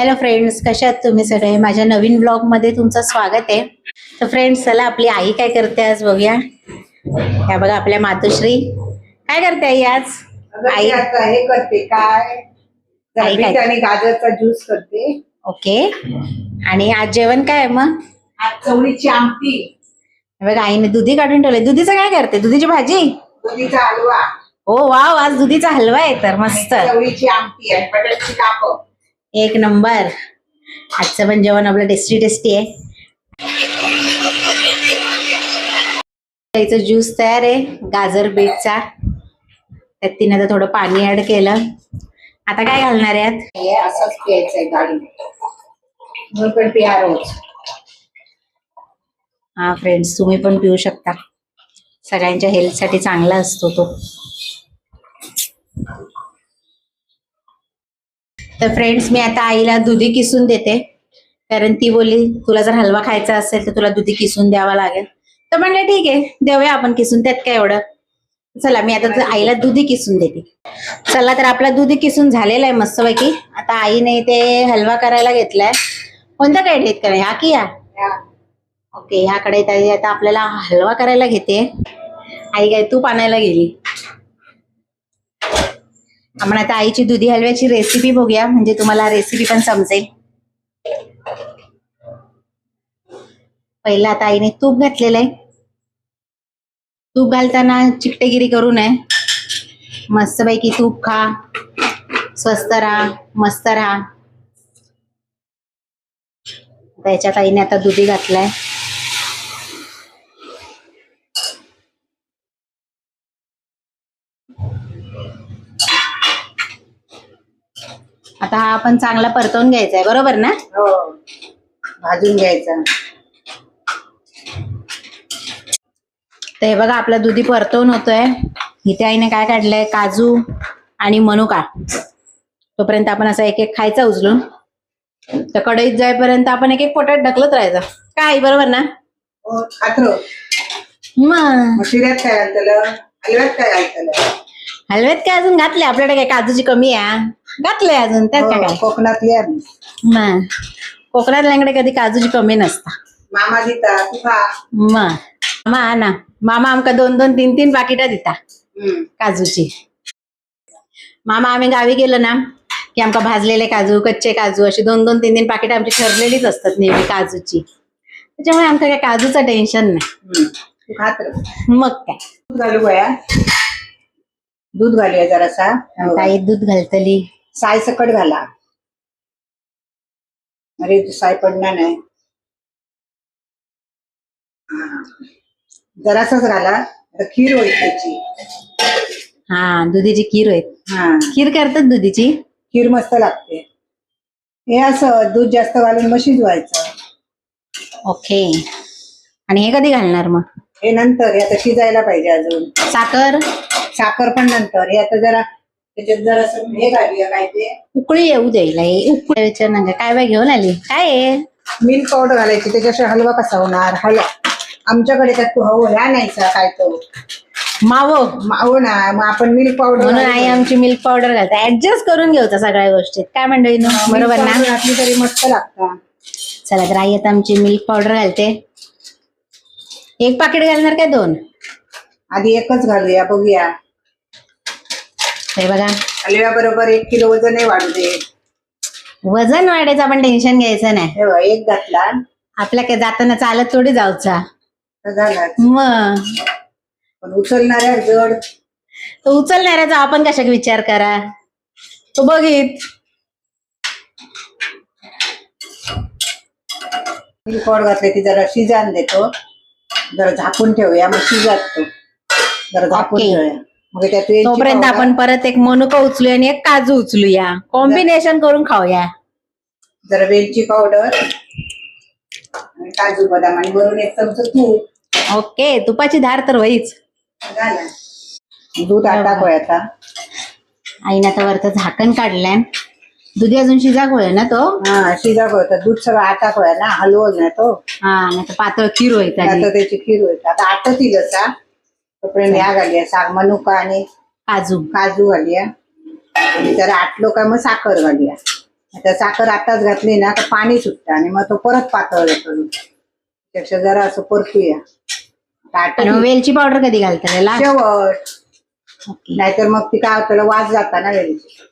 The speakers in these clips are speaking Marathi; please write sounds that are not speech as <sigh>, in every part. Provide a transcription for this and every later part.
हॅलो फ्रेंड्स कशा आहात तुम्ही सगळे? माझ्या नवीन ब्लॉगमध्ये तुमचं स्वागत आहे. तर फ्रेंड्स चला आपली आई काय करते आज बघूया. ह्या बघा आपल्या मातोश्री. काय करते आई आज? आई? आता हे करते काय? आई काय? आणि गाजरचा ज्यूस करते. ओके. आणि आज जेवण काय आहे मग? आज चवळीची आमटी. हे बघा आईने दुधी काढून ठेवले दुधीचं काय करते? दुधीची भाजी? दुधीचा हलवा. हो वाव आज दुधीचा हलवा आहे तर मस्त. चवळीची आमटी आणि बटाट्याची काप. एक नंबर. आजचं पण जेवण आपलं टेस्टी टेस्टी आहे. ज्यूस तयार आहे गाजर बीटचा. त्यात तिने आता थोडं पाणी ऍड केलं. आता काय घालणार आहे यात? हे असंच प्यायचंय गाडी. मी पण पिया रोज हा फ्रेंड्स तुम्ही पण पिऊ शकता. सगळ्यांच्या हेल्थसाठी चांगला असतो तो. तर फ्रेंड्स मी आता आईला दुधी किसून देते. कारण ती बोलली तुला जर हलवा खायचा असेल तर तुला दुधी किसून द्यावा लागेल. तर म्हणलं ठीक आहे देऊया आपण किसून त्यात काय एवढं. चला मी आता आईला दुधी किसून देते. चला तर आपला दुधी किसून झालेला आहे मस्तपैकी. आता आईने ते हलवा करायला घेतलाय. कोणत्या कढईत करा ह्या की या. ओके ह्याकडे ताई आता आपल्याला हलवा करायला घेते. आई काय तूप आणायला गेली. आपण आता आईची दुधी हलव्याची रेसिपी बघूया म्हणजे तुम्हाला रेसिपी पण समजेल. पहिला आता आईने तूप घातलेलं आहे. तूप घालताना चिकटेगिरी करू नये. मस्तपैकी तूप खा. स्वस्त राहा मस्त राहा. त्याच्यात आईने आता दुधी घातलाय. आता हा आपण चांगला परतवून घ्यायचा आहे बरोबर ना? हो. भाजून घ्यायचा. तर हे बघा आपला दुधी परतवून होतोय. इथे आईने काय काढलंय? काजू आणि मनुका. तोपर्यंत आपण असा एक एक खायचा उचलून. तर कढईत जाईपर्यंत आपण एक एक पोटात ढकलत राहायचं. काय बरोबर ना? हो मग मग. शिऱ्यात काय घालतलं? हलव्यात काय घालतलं? हलव्यात काय अजून घातले आपल्याकडे काय काजूची कमी आहे घातलंय अजून त्यात काय हो, कोकणातली आम्ही. मग कोकणातल्याकडे कधी काजूची कमी नसता. मामा दिता तू खा. मग मामा ना मामा आमका दोन दोन तीन तीन पाकिटा दिता हम्म. काजूची. मामा आम्ही गावी गेलो ना की आमका भाजलेले काजू कच्चे काजू अशी दोन दोन तीन तीन पाकिट आमची ठरलेलीच असतात नेहमी काजूची. त्याच्यामुळे आमका काय काजूचं टेन्शन नाही. हम्म. तू खात्र मग काय? दूध घालू गोया? दूध घालूया जरासा. हो. ताई दूध घालतली. साय सकट घाला अरे साय पडणार नाही. हा. जरासाच घाला. आता खीर होईल त्याची. हा दुधीची खीर होईल. हा. खीर करतात दुधीची? खीर मस्त लागते. हे असं दूध जास्त घालून मग शिजवायचं. ओके. आणि हे कधी घालणार मग? हे नंतर हे आता शिजायला पाहिजे अजून. साखर? साखर पण नंतर. हे आता जरा त्याच्यात जरा हे घालूया काय ते? उकळी येऊ द्यायला हे उकळी विचार ना काय बाय घेऊन आली? काय आहे? मिल्क पावडर घालायची त्याच्याशिवाय हलवा कसा होणार? हलवा. आमच्याकडे त्यात तू हवं ह्या नाहीचा काय तो. मावो. हो ना मग आपण मिल्क पावडर म्हणून आई आमची मिल्क पावडर घालते. ऍडजस्ट करून घेऊचा सगळ्या गोष्टीत. काय मंडळी बरोबर ना? घातली तरी मस्त लागतात. चला तर आई आता आमची मिल्क पावडर घालते. एक पाकिट घालणार काय दोन? आधी एकच घालूया बघूया. हे बघा. हलव्या बरोबर एक किलो वजनही वाढू दे. वजन वाढायचं आपण टेन्शन घ्यायचं नाही. हे बघ, एक घातला. आपल्या काय जाताना चालत थोडी जाऊचा. तर झालाच मग. पण उचलणाऱ्या जड. तो उचलणाऱ्याचा आपण कशा विचार करा? तो बघित. पावडर घातले की जरा शिजान देतो. जरा झाकून ठेवूया मग शिजत तो जरा झाकून ओके. ठेवूया. मग त्यात वेलची तोपर्यंत पावडर, आपण परत एक मनुका उचलूया आणि एक काजू उचलूया. कॉम्बिनेशन करून खाऊया. जरा वेलची पावडर आणि काजू बदाम आणि वरून एक चमच तूप. ओके तुपाची धार तर होईच झालं. दूध टाकूया आता. आईने आता वरचं झाकण काढलंय. दुधी अजून शिजा गोळ ना तो? हा शिजा होता दूध सगळं आटा होया ना. हलवल ना तो. हा नाही तर पातळ खीर होईल आता त्याची. खीर होईल. आता आटत येईल ह्या घालूया साग मनुका आणि काजू. काजू घालूया. आणि जरा आटलो का मग साखर घालूया. आता साखर आताच घातली ना तर पाणी सुटतं आणि मग तो परत पातळ होतो त्यापेक्षा जरा असं परतूया. आणि मग वेलची पावडर कधी घालता त्याला? शेवट. नाहीतर मग ती काय होतं वास जाता ना वेळेची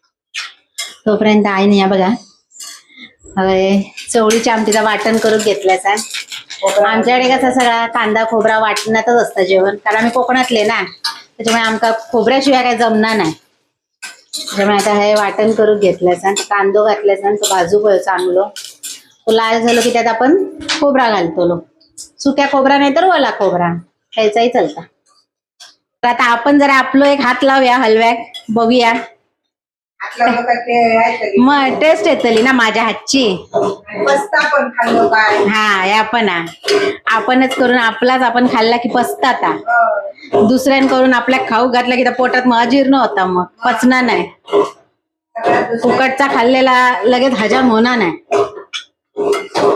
तोपर्यंत आईने या बघा. हवे चवळीच्या आमटीचा वाटण करून घेतल्याचा. आमच्याकडे कसं सगळा कांदा खोबरा वाटण्यातच असतं जेवण. कारण आम्ही कोकणातले ना त्याच्यामुळे आमका खोबऱ्याशिवाय काय जमणार नाही. त्याच्यामुळे आता हे वाटण करून घेतल्याचा कांदो घातल्याचा तो भाजू चांगलो. तो लाल झालो की त्यात आपण खोबरा घालतो सुक्या खोबरा नाही तर ओला खोबरा. खायचाही चालता. तर आता आपण जरा आपलो एक हात लावूया हलव्याक बघूया आपलं बघा ते आहे तरी. मग टेस्ट येतली ना माझ्या हातची. आणि पस्ता पण खाल्लो काय हा या पण. आपणच करून आपलाच आपण खाल्ला की पचतात हा. हो. दुसऱ्यांकडून आपल्या खाऊ घातला की त्या पोटात मग अजीर्ण होता मग. पचणार नाही. फुकटचा खाल्लेला लगेच हजम होणार नाही.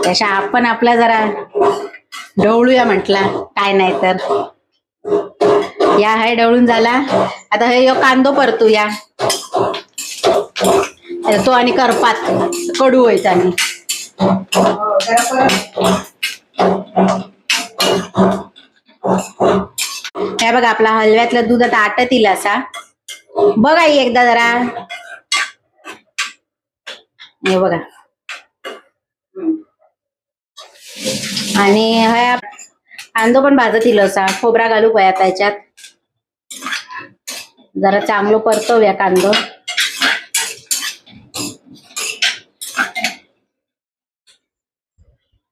त्याच्या आपण आपला जरा ढवळूया म्हटला. काय नाही तर. या हाय ढवळून झाला. आता हे यो कांदो परतूया. तो आणि करपात. कडू व्हायचा आणि. हे बघा आपला हलव्यातलं दूध आता आटतील असा. बघ आई एकदा जरा. हे बघा. आणि हा कांदो पण भाजत येईल असा. खोबरा घालू पया त्याच्यात. जरा चांगलं परतवूया कांदो.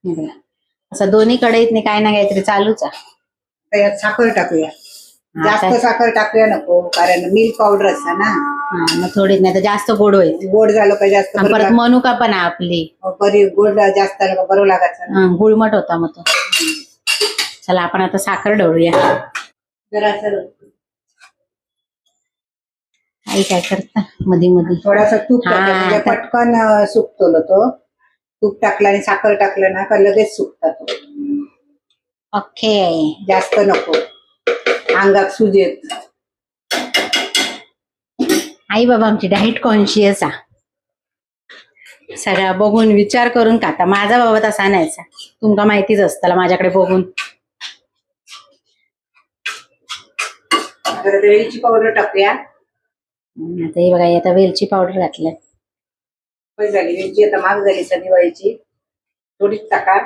बघा. असं दोन्ही कढईतनी काय ना काहीतरी चालूच आहे. साखर टाकूया. हा, जास्त काय? साखर टाकूया नको कारण मिल्क पावडर असता ना. हा मग थोडी नाही तर जास्त गोड होईल. गोड झालं पाहिजे जास्त आणि बरं परत मनुका पण आहे आपली. बरी गोड जास्त झालं का बरं लागायचं ना. हा, गुळमट होता मग तो. चला आपण आता साखर ढवळूया. जरा आई काय करता? मधी मधी. थोडासा तूप हा, म्हणजे पटकन अं, सुकतो ना तो. तूप टाकलं आणि साखर टाकलं ना का लगेच सुकता तो ओके. जास्त नको. अंगात सूज येत. आई बाबा आमची डाएट कॉन्शियस आ. सगळा बघून विचार करून खाता. माझा बाबा तसा नाहीचा तुमका माहितीच असताला माझ्याकडे बघून. वेलची पावडर टाकूया. आता हे बघा आता वेलची पावडर घातल्या बस झाली. वेलची आता माग झाली दिवाळीची थोडीच टाका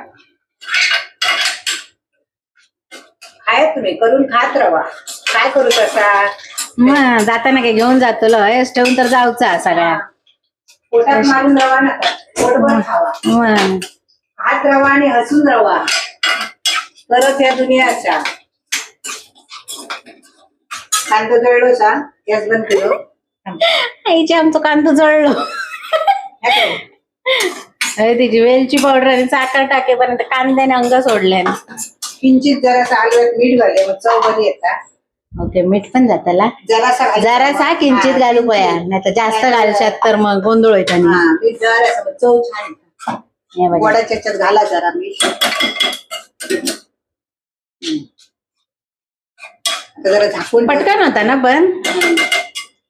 खाय तुम्ही करून खात राहा. काय करू तसा? मग जाताना काय घेऊन जातो हेच ठेवून तर जाऊचा सगळ्या. पोटात मारून रवा नका. पोटभर खावा. मग. खात राहा आणि हसून राहा तरच या दुनियाच्या. कांदा जळलो सा. गॅस बंद केलो. आईचे आमचं कांदो जळलो? अरे तिची वेलची पावडर आणि साखर टाकेपर्यंत कांद्याने अंग सोडले किंचित जरासा हलव्यात मीठ घाले मग चव बरी येतात ओके मीठ पण जाताला जरासा घाल- जरासा किंचित हा, घालू पया नाही तर जास्त घालशात तर मग गोंधळ होईल आणि. हा, मीठ जरासा मग चव छान येतात. हे बघा. वडाच्या ह्याच्यात घाला जरा मीठ. आता जरा झाकून ठेव. पटकन होता ना पण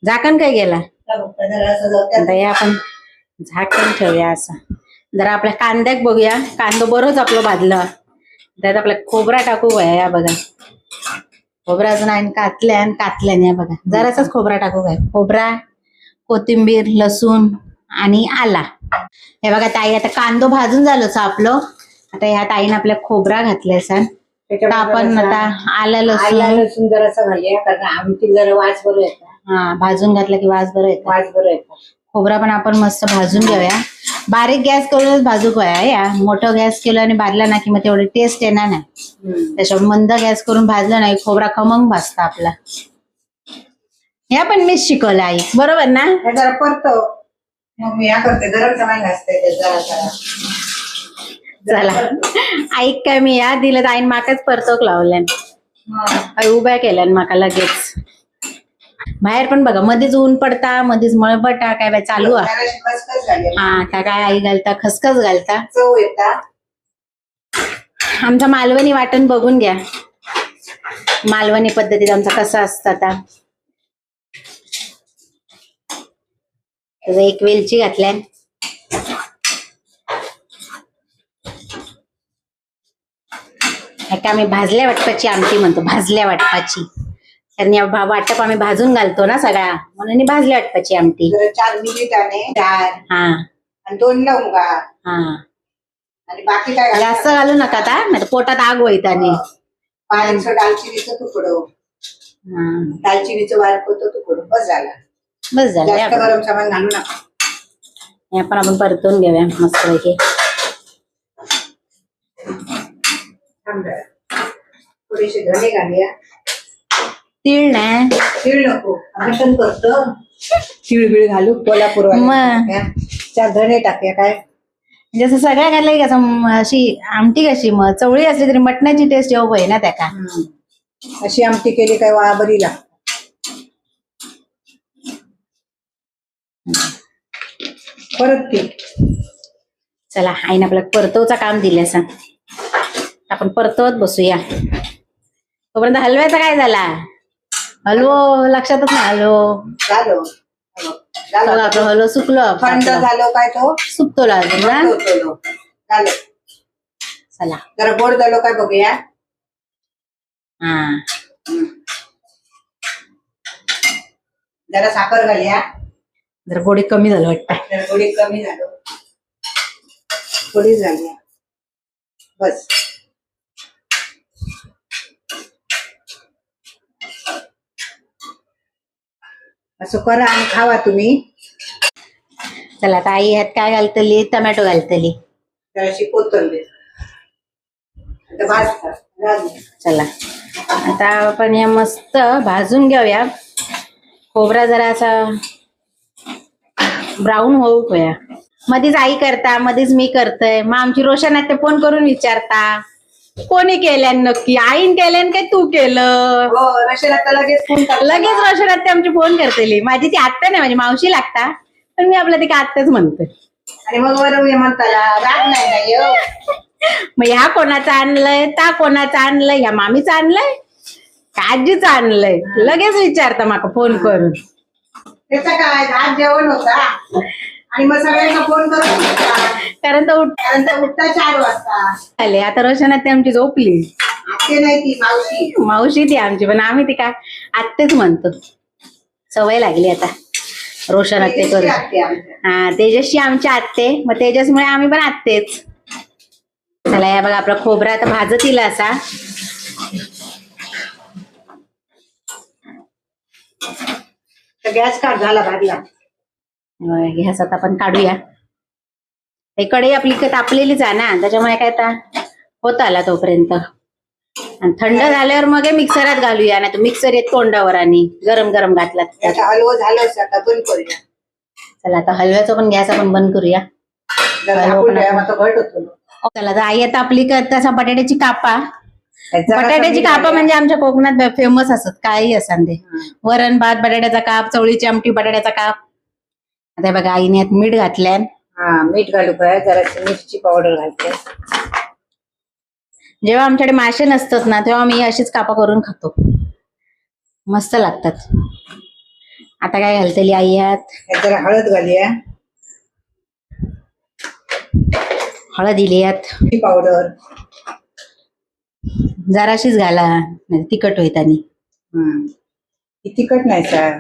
झाकण काय गेला आता फक्त जरासं जाऊ द्या. आता हे आपण झाकण ठेवूया असं. जरा आपल्या कांद्याक बघूया. कांदो बरोच आपलं भाजलं. त्यात आपला खोबरा टाकू काय या बघा. खोबरा अजून आणि कातल्या आणि कातल्याने या बघा. जरासाच खोबरा टाकू काय? खोबरा कोथिंबीर लसूण आणि आला. हे बघा ताई आता कांदो भाजून झालं आपलं. आता ह्या ताईने आपल्या खोबरा घातलाय सण आपण आता आलं आलं लसूण लसूण जरासा घालूया कारण आमटी जरा वास बरं येतात हा भाजून घातलं की वास बरं येतं. वास बरं येतात खोबरा पण आपण मस्त भाजून घेऊया. बारीक गॅस करूनच भाजू पोया या? मोठं गॅस केलं आणि भाजला ना की मग तेवढी टेस्ट येणार नाही. त्याच्यामुळे मंद गॅस करून भाजलं नाही खोबरा खमंग भाजता आपला. ह्या पण मीच शिकवलं आई. बरोबर ना? जरा परतो. मग मी या करते. गरम सामान घासते ते जरा जरा. चला. ऐक काय मी या दिलं तर आईन माकाच परतोक लावल्यान. आई उभ्या केल्यान माका लगेच. बाहेर पण बघा मध्येच ऊन पडता मध्येच मळबटा काय बाय चालू हा आता काय आई घालता खसखस घालता. आमचा मालवणी वाटण बघून घ्या. मालवणी पद्धतीत आमचा कसा असतं आता. एक वेलची घातल्या. एका आम्ही भाजल्या वाटपाची आमटी म्हणतो भाजल्या वाटपाची. कारण या वाटप आम्ही भाजून घालतो ना सगळा म्हणून भाजल्या वाटपाची आमटी. चार दाणे चार हा. आणि दोन लवंगा. हा. आणि बाकी काय? जास्त घालू नका आता नाही पोटात आग होईत आणि पाण्याचं दालचिनीचं तुकडं. दालचिनीचं वारपतो तुकडं. बस झाला. बस झालं जास्त गरम सामान घालू नका. आपण आपण परतून घेऊया मस्त पैकी. थोडेसे धने घालूया. तीळ नाही तीळ नको. मटण करतो. तीळ बीळ घालू कोल्हापूर मग. चार धने टाकूया काय? जसं सगळ्या घातलं की कसं अशी आमटी कशी मग चवळी असली तरी मटणाची टेस्ट येऊ पाहिजे ना त्याका. हम्म. अशी आमटी केली काय वा बरी लागते. परत ती चला आईने आपल्याला परतवचा काम दिले असं आपण परतवत बसूया. तोपर्यंत हलव्याचा काय झाला? हलवो लक्षातच नाही हलवो झालो. आपलं हलवो सुकलो थंड. झालो काय तो? सुकतो अजून ना. झालं. चला. जरा गोड झालो काय बघूया. हा. जरा साखर घालूया. जर गोडी कमी झालं वाटतं. जरा थोडी कमी झालो. थोडी झाली. बस. असं करा आणि खावा तुम्ही. चला आता आई ह्यात काय घालतली? टमॅटो घालतली. जराशी कोथंबीर. आता भाजता. झाली. चला. आता आपण या मस्त भाजून घेऊया. खोबरा जरा असा ब्राऊन होऊ होया मध्येच आई करता मध्येच मी करतय. मग आमची रोशन आहे ते फोन करून विचारता. कोणी केल्यान नक्की? आईन केल्यान काय तू केलं? हो लगेच फोन करता. लगेच रोशन आत्या आमची फोन करतेली माझी ती आत्ता नाही माझी मावशी लागता. पण मी आपलं ती आत्ताच म्हणते. आणि मग म्हणताला राग नाही मग ह्या कोणाचं आणलंय त्या कोणाचं आणलंय ह्या मामीचं आणलंय का आजीचं आणलंय. लगेच विचारता माका फोन करून. त्याचं काय? आज जेवण होता? आणि मग सगळ्यांना फोन करून. कारण तर उठ कारण तर उठता चार वाजता. आले आता रोशन आत्या आमची झोपली. नाही ती मावशी. मावशी ती आमची पण आम्ही ती का आत्तेच म्हणतो. सवय लागली आता. रोशन आत्ते आमच्या. हा तेजस्वी आमच्या आत्ते. मग तेजसमुळे आम्ही पण आत्तेच. चला या बघा आपला खोबरा आता भाजत येईल असा. तर गॅस काढ झाला भाजला. आता आपण काढूया. हे कढई आपली तापलेलीच आहे ना त्याच्यामुळे काय आता होत आला तोपर्यंत. आणि थंड झाल्यावर मग हे मिक्सरात घालूया नाही तर मिक्सर येत तोंडावर आणि गरम गरम घातला तर. त्याचा हलवं झालं आता बंद करूया. चला आता हलव्याचं पण गॅस आपण बंद करूया. चला तर आई आता आपली असा बटाट्याची कापा. बटाट्याची कापा. म्हणजे आमच्या कोकणात फेमस असत काही असन ते. वरण भात बटाट्याचा काप चवळीची आमटी बटाट्याचा काप. आता बघा आईने यात मीठ घातल्यान हा मीठ घालू काय? जरा मिरची पावडर घालते. जेव्हा आमच्याकडे मासे नसतात ना तेव्हा मी अशीच कापा करून खातो. मस्त लागतात. आता काय घालतेली आई यात? जरा हळद घालूया. हळद दिली यात. पावडर. जराशीच घाला तिखट होईत आणि. तिखट नाही सर.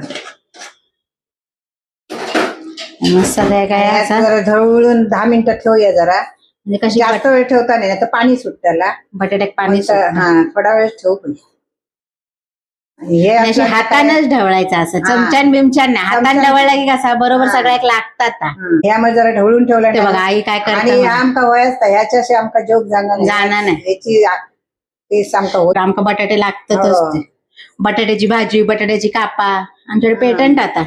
मस्त काय असं जरा ढवळून दहा मिनिटं ठेवूया जरा म्हणजे कशी जास्त वेळ ठेवता नाही तर पाणी सुट त्याला बटाट्यात पाणी हा थोडा वेळ ठेवू पण हे आणि अशी आपलं हातानच ढवळायचं असं हा. चमच्यान बिमच्यान नाही हातान चमच्यान- ढवळला की कसा बरोबर हा. सगळ्याक लागतात ना. हे आम्हाला जरा ढवळून ठेवलं ते ना. बघा आई काय आणि करते आमका वयच ह्याच्याशी आमका जोक जाणार जाणार नाही. ह्याची आ- तेच आमका होत आमका बटाटे लागतातच हो. ते. बटाट्याची भाजी बटाट्याची कापा आमच्याकडे हा. पेटंट आता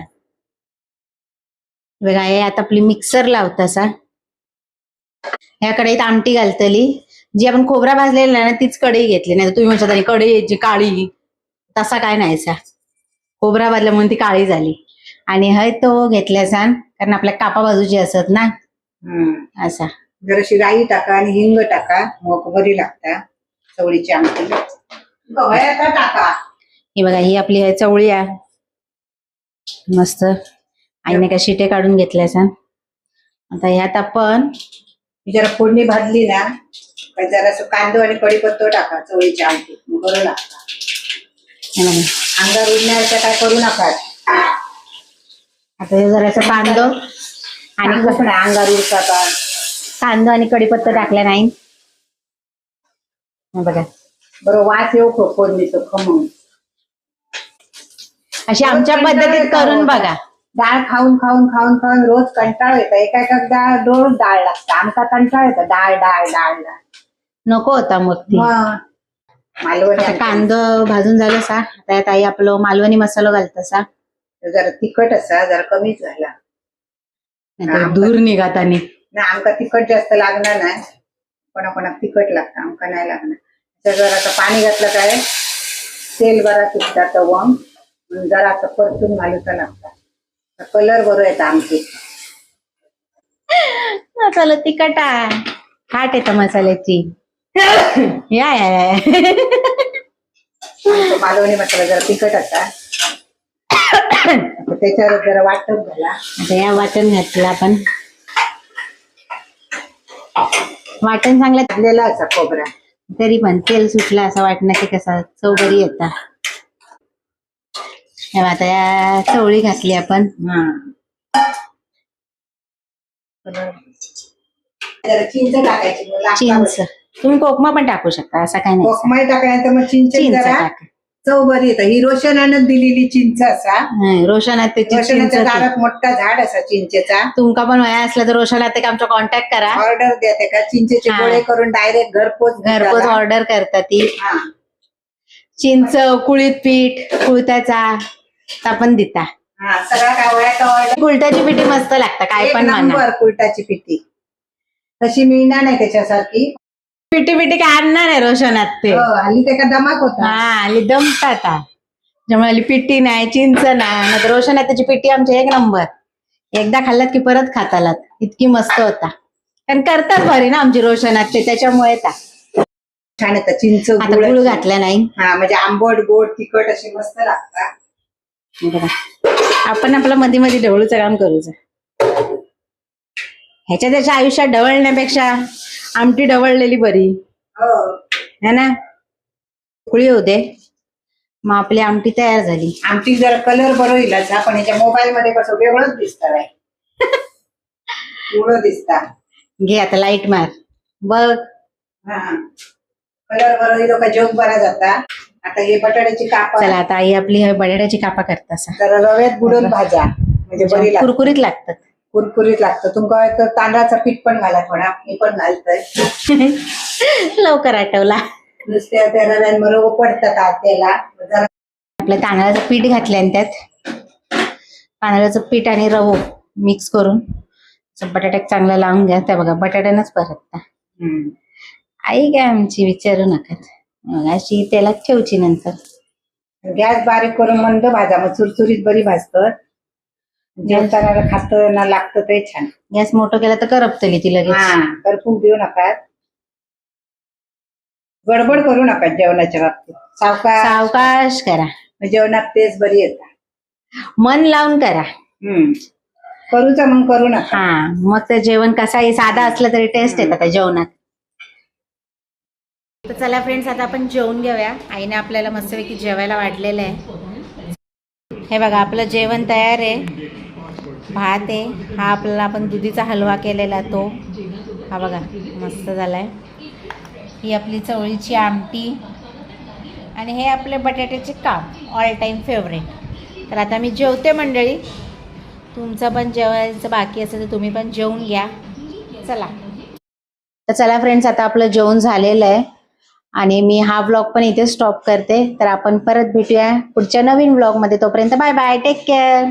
बघा हे आता आपली मिक्सर लावत असा. ह्या कढईत आमटी घालतली. जी आपण खोबरा भाजलेला ना तीच कढई घेतली. नाही तुम्ही म्हणता कढई काळी. तसा काय नाही सा खोबरा भाजला म्हणून ती काळी झाली. आणि हय तो घेतल्या सान कारण आपल्या कापा बाजूची असत ना. असा. जराशी राई टाका आणि हिंग टाका. मग बरी लागता चवळीची आमटी. टाका. ही बघा ही आपली चवळी आहे. मस्त. आईने काय शिटे काढून घेतल्या सांग आता ह्यात आपण जरा फोडणी भाजली ना का जरा कांदो आणि कढीपत्तो टाका चवळीच्या आमटीत मग बरं लागतं. अंगार उडण्याचं काय करू नका. आता हे जरासं कांदो आणि कसं नाही अंगार उडता का? कांदो आणि कढीपत्ता टाकला नाही. बघा. बरं वास येऊ खो फोडणीचं खमंग. अशी आमच्या पद्धतीत करून बघा. डाळ खाऊन खाऊन खाऊन खाऊन रोज कंटाळ येतं. एका एका डाळ रोज डाळ लागतं आमका कंटाळ येतं. डाळ डाळ डाळ डाळ. नको होता मग ती. मग मालवणी आता आमटी. कांदा भाजून झालं सा. आता यात आई आपलं मालवणी मसाला घालता सा. जरा तिखट असा जरा कमीच झाला. नाहीतर दूर निघात आणि. ना आमका तिखट जास्त लागणार नाही. कोणा कोणाक तिखट लागतं आमका नाही लागणार. जरा आता पाणी घातलं काय तेल बरा सुटता तवंग जरा असं परतून घालूचा लागता. कलर बरो येतं आमचे. मसाला तिखट आहे. खाट येतं मसाल्याची. या या या. मालवणी मसाला जरा तिखट असा आता त्याच्यावर जरा वाटप झाला. आता या वाटण घातलं आपण. वाटण चांगलं घातलेला असा खोबरा. तरी पण तेल सुटलं असं वाटणं की कसं चव बरी येता. हे बघा, आता या चवळी घातली आपण. हा. चिंच टाकायची तुम्ही कोकमा पण टाकू शकता असं काय नाही. कोकमाई टाकायचं मग चिंच चव बरी येतं. ही रोशनानं दिलेली चिंच असा. रोशनात ती. दारात मोठा झाड असा चिंचेचा. तुमका पण वया असला तर रोशनात एक आमचा कॉन्टॅक्ट करा. ऑर्डर देते का? चिंचेचे. गोळे करून डायरेक्ट घरपोच घरपोच. ऑर्डर करता ती. चिंच कुळीत पीठ कुळत्याचा ता पण देता. हा सगळा कुळत्याची पिठी मस्त लागतं काय पण म्हणा. नंबर कुलटाची पिठी. तशी मिळणार नाही त्याच्यासारखी. पिठी पिठी काय आणणार आहे रोशनात ते. हो, हल्ली ते का दमाक होता हा आली दमतात त्यामुळे आली पिठी नाही चिंच नाही. नाहीतर रोशन आहे त्याची पिठी आमची एक नंबर. एकदा खाल्लात की परत खातालात. इतकी मस्त होता. कारण करतात भारी ना आमची रोशनात ते त्याच्यामुळे ता. छान येतं चिंच आता गुळ गुळ घातला नाही. हा म्हणजे आंबट गोड तिखट असे मस्त लागतात. बघा. आपण आपलं मध्ये मध्ये ढवळूचं काम करूच. ह्याच्या त्याच्या आयुष्यात ढवळण्यापेक्षा आमटी ढवळलेली बरी. हो. है ना? उकळी दे. मग आपली आमटी तयार झाली. आमची जरा कलर बरं येईल असा पण याच्या मोबाईल मध्ये कसं वेगळंच दिसत <laughs> वेगळं दिसता. घे आता लाइट मार. बघ. हा. कलर बरं येईल का जोग बरा जाता आता हे बटाट्याची कापा चला आता आई आपली हे बटाट्याची कापा करत असा. जरा रव्यात बुडून भाजा म्हणजे बरी लागते कुरकुरीत लागतात. कुरकुरीत लागतं. तुमका एक तांदळाचं पीठ पण घाला थोडा. मी पण घालतोय. <laughs> लवकर आठवला. नुसत्या त्या रव्यांबरोबर पडतात त्याला. जरा आपलं तांदळाचं पीठ घातलं त्यात तांदळाचं पीठ आणि रवो मिक्स करून बटाट्यात चांगलं लावून घ्या. त्या बघा बटाट्यानंच परतता. हम्म. आई काय आमची विचारू नका. मग अशी त्याला ठेवची नंतर. गॅस बारीक करून मंद भाजा मग चुरचुरीत बरी भाजतात जेवताना खातं लागतं ते छान. गॅस मोठं केलं तर करपतली ती लगेच? खूप देऊ नका. गडबड करू नका जेवणाच्या बाबतीत. सावकाश. सावकाश करा. जेवणात तेच बरी येतात मन लावून करा. हम्म. करूचा मग करू नका. हा मग ते जेवण कसंही साधा असलं तरी टेस्ट येतात जेवणात. तर चला फ्रेंड्स आता आपण जेवून घेऊया. आईने आपल्याला मस्तपैकी जेवायला वाढलेलं आहे. हे बघा आपलं जेवण तयार आहे. भात आहे. हा आपल्याला आपण दुधीचा हलवा केलेला तो. हा बघा मस्त झालाय. ही आपली चवळीची आमटी. आणि हे आपले बटाट्याचे काप ऑल टाईम फेवरेट तर आता मी जेवते मंडळी. तुमचं पण जेवायचं बाकी असेल तर तुम्ही पण जेवून घ्या. चला. तर चला फ्रेंड्स आता आपलं जेवण झालेलं आहे. आणि मी हा ब्लॉग पण इथे स्टॉप करते. तर आपण परत भेटूया पुढच्या नवीन ब्लॉगमध्ये तोपर्यंत बाय बाय टेक केअर